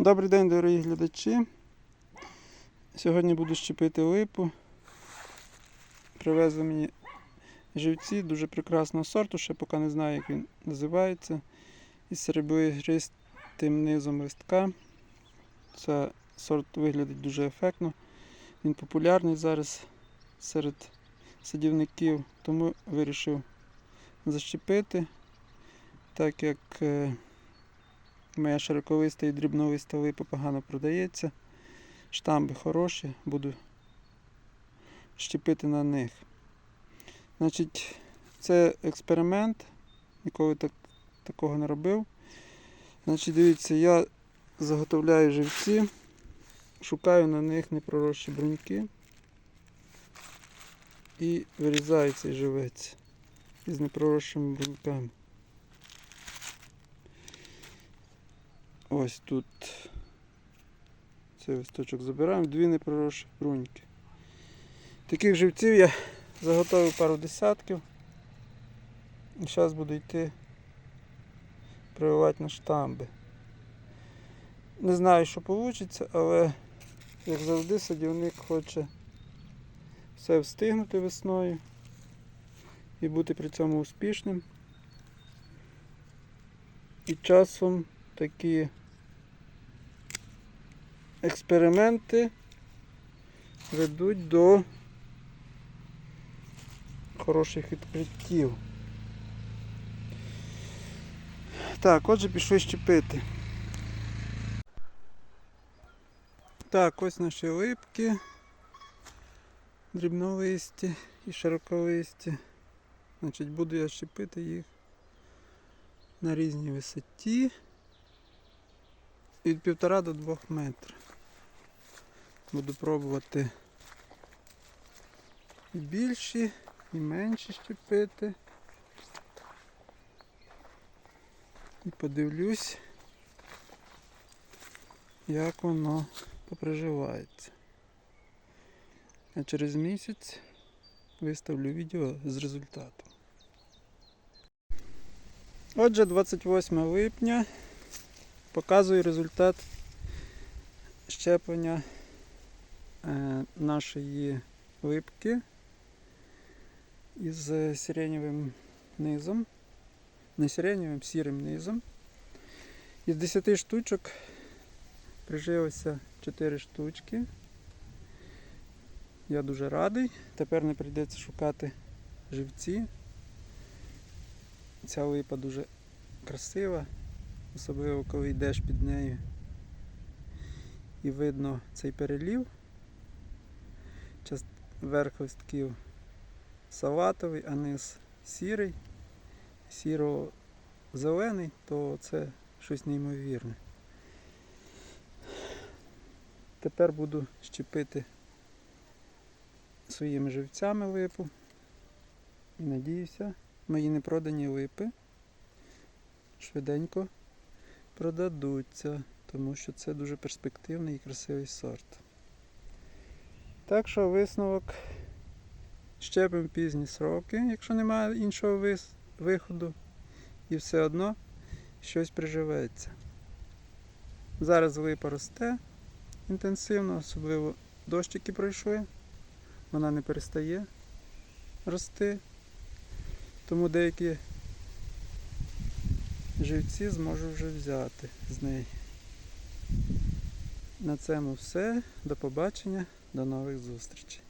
Добрий день, дорогі глядачі. Сьогодні буду щепити липу. Привезли мені живці дуже прекрасного сорту, ще поки не знаю, як він називається. Із серебристим низом листка. Це сорт виглядить дуже ефектно. Він популярний зараз серед садівників, тому вирішив защепити, так як е, Моя широковиста і дрібновиста липа погано продається. Штамби хороші, буду щепити на них. Значить, це експеримент, ніколи так, такого не робив. Значить, дивіться, я заготовляю живці, шукаю на них непророщі бруньки і вирізаю цей живець із непророщими бруньками. Ось тут цей листочок забираємо, дві непроросші бруньки. Таких живців я заготовив пару десятків. І зараз буду йти прививати на штамби. Не знаю, що вийде, але як завжди садівник хоче все встигнути весною і бути при цьому успішним. І часом такі експерименти ведуть до хороших відкриттів. Так, отже, пішли щепити. Так, ось наші липки, дрібнолисті і широковисті. Значить, буду я щепити їх на різній висоті від півтора до двох метрів. Буду пробувати і більші, і менші щепити. І подивлюсь, як воно поприживається. А через місяць виставлю відео з результатом. Отже, 28 липня показую результат щеплення е, нашої липки із сиренєвим низом, не сиренєвим, сірим низом. Із 10 штучок прижилося 4 штучки. Я дуже радий. Тепер не прийдеться шукати живці. Ця липа дуже красива, особливо коли йдеш під нею і видно цей перелів. Верх листків салатовий, а низ сірий, сіро-зелений, то це щось неймовірне. Тепер буду щепити своїми живцями липу. І надіюся, мої непродані липи швиденько продадуться, тому що це дуже перспективний і красивий сорт. Так що висновок щепимо пізні сроки, якщо немає іншого виходу, і все одно щось приживеться. Зараз липа росте інтенсивно, особливо дощики пройшли, вона не перестає рости, тому деякі живці зможу вже взяти з неї. На цьому все. До побачення, до нових зустрічей.